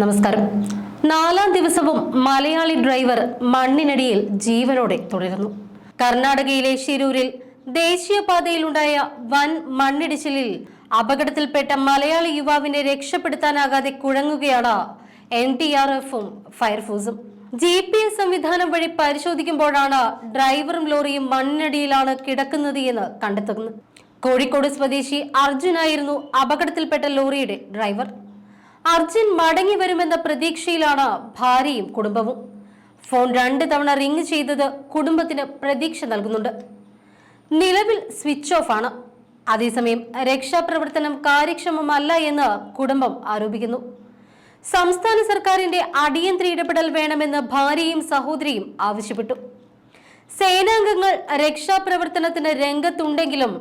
നമസ്കാരം. നാലാം ദിവസവും മലയാളി ഡ്രൈവർ മണ്ണിനടിയിൽ ജീവനോടെ തുടരുന്നു. കർണാടകയിലെ ഷിരൂരിൽ ദേശീയപാതയിലുണ്ടായ വൻ മണ്ണിടിച്ചിലിൽ അപകടത്തിൽപ്പെട്ട മലയാളി യുവാവിനെ രക്ഷപ്പെടുത്താനാകാതെ കുഴങ്ങുകയാണ് എൻ ഡി ആർ എഫും ഫയർഫോഴ്സും. ജി പി എസ് സംവിധാനം വഴി പരിശോധിക്കുമ്പോഴാണ് ഡ്രൈവറും ലോറിയും മണ്ണിനടിയിലാണ് കിടക്കുന്നത് എന്ന് കണ്ടെത്തുന്നത്. കോഴിക്കോട് സ്വദേശി അർജുനായിരുന്നു അപകടത്തിൽപ്പെട്ട ലോറിയുടെ ഡ്രൈവർ. അർജുൻ മടങ്ങി വരുമെന്ന പ്രതീക്ഷയിലാണ് ഭാര്യയും കുടുംബവും. ഫോൺ രണ്ട് തവണ റിങ് ചെയ്തത് കുടുംബത്തിന് പ്രതീക്ഷ നൽകുന്നുണ്ട്. നിലവിൽ സ്വിച്ച് ഓഫ് ആണ്. അതേസമയം രക്ഷാപ്രവർത്തനം കാര്യക്ഷമമല്ല എന്ന് കുടുംബം ആരോപിക്കുന്നു. സംസ്ഥാന സർക്കാരിന്റെ അടിയന്തര ഇടപെടൽ വേണമെന്ന് ഭാര്യയും സഹോദരിയും ആവശ്യപ്പെട്ടു. സേനാംഗങ്ങൾ രക്ഷാപ്രവർത്തനത്തിന് രംഗത്തുണ്ടെങ്കിലും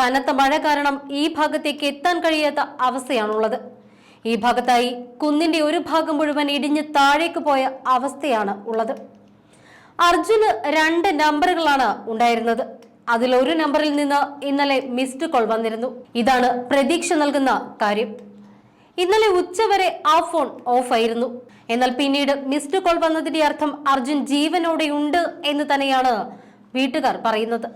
കനത്ത മഴ കാരണം ഈ ഭാഗത്തേക്ക് എത്താൻ കഴിയാത്ത അവസ്ഥയാണുള്ളത്. ഈ ഭാഗത്തായി കുന്നിന്റെ ഒരു ഭാഗം മുഴുവൻ ഇടിഞ്ഞ് താഴേക്ക് പോയ അവസ്ഥയാണ് ഉള്ളത്. അർജുന് രണ്ട് നമ്പറുകളാണ് ഉണ്ടായിരുന്നത്. അതിൽ ഒരു നമ്പറിൽ നിന്ന് ഇന്നലെ മിസ്ഡ് കോൾ വന്നിരുന്നു. ഇതാണ് പ്രതീക്ഷ നൽകുന്ന കാര്യം. ഇന്നലെ ഉച്ചവരെ ആ ഫോൺ ഓഫ് ആയിരുന്നു. എന്നാൽ പിന്നീട് മിസ്ഡ് കോൾ വന്നതിന്റെ അർത്ഥം അർജുൻ ജീവനോടെ ഉണ്ട് എന്ന് തന്നെയാണ് വീട്ടുകാർ പറയുന്നത്.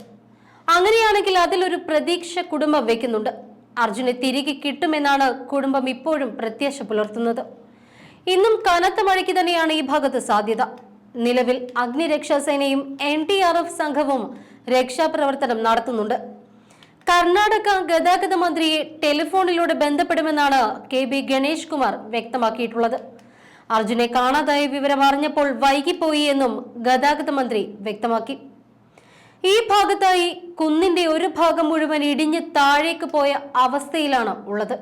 അങ്ങനെയാണെങ്കിൽ അതിലൊരു പ്രതീക്ഷ കുടുംബം വെക്കുന്നുണ്ട് അർജുനെ തിരികെ കിട്ടുമെന്നാണ് കുടുംബം ഇപ്പോഴും പ്രത്യാശ പുലർത്തുന്നത്. ഇന്നും കനത്ത മഴയ്ക്ക് തന്നെയാണ് ഈ ഭാഗത്ത് സാധ്യത. നിലവിൽ അഗ്നിരക്ഷാസേനയും എൻ ഡി ആർ എഫ് സംഘവും രക്ഷാപ്രവർത്തനം നടത്തുന്നുണ്ട്. കർണാടക ഗതാഗത മന്ത്രിയെ ടെലിഫോണിലൂടെ ബന്ധപ്പെടുമെന്നാണ് കെ ബി ഗണേഷ് കുമാർ വ്യക്തമാക്കിയിട്ടുള്ളത്. അർജുനെ കാണാതായ വിവരം അറിഞ്ഞപ്പോൾ വൈകിപ്പോയി എന്നും ഗതാഗത മന്ത്രി വ്യക്തമാക്കി. ഈ ഭാഗത്തായി കുന്നിന്റെ ഒരു ഭാഗം മുഴുവൻ ഇടിഞ്ഞ് താഴേക്ക് പോയ അവസ്ഥയിലാണ് ഉള്ളത്.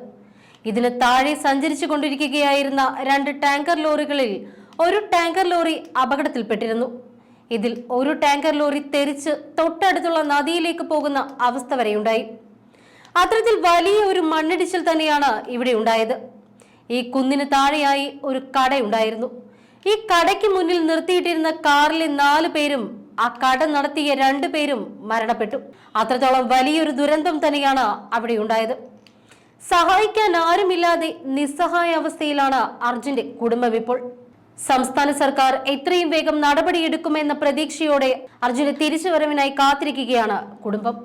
ഇതിന് താഴെ സഞ്ചരിച്ചു കൊണ്ടിരിക്കുകയായിരുന്ന രണ്ട് ടാങ്കർ ലോറികളിൽ ഒരു ടാങ്കർ ലോറി അപകടത്തിൽപ്പെട്ടിരുന്നു. ഇതിൽ ഒരു ടാങ്കർ ലോറി തെറിച്ച് തൊട്ടടുത്തുള്ള നദിയിലേക്ക് പോകുന്ന അവസ്ഥ വരെയുണ്ടായി. അത്തരത്തിൽ വലിയ ഒരു മണ്ണിടിച്ചിൽ തന്നെയാണ് ഇവിടെ ഉണ്ടായത്. ഈ കുന്നിന് താഴെയായി ഒരു കടയുണ്ടായിരുന്നു. ഈ കടയ്ക്ക് മുന്നിൽ നിർത്തിയിട്ടിരുന്ന കാറിലെ നാല് പേരും ആ കട നടത്തിയ രണ്ടുപേരും മരണപ്പെട്ടു. അത്രത്തോളം വലിയൊരു ദുരന്തം തന്നെയാണ് അവിടെ ഉണ്ടായത്. സഹായിക്കാൻ ആരുമില്ലാതെ നിസ്സഹായ അവസ്ഥയിലാണ് അർജുന്റെ കുടുംബം ഇപ്പോൾ. സംസ്ഥാന സർക്കാർ എത്രയും വേഗം നടപടിയെടുക്കുമെന്ന പ്രതീക്ഷയോടെ അർജുന്റെ തിരിച്ചുവരവിനായി കാത്തിരിക്കുകയാണ് കുടുംബം.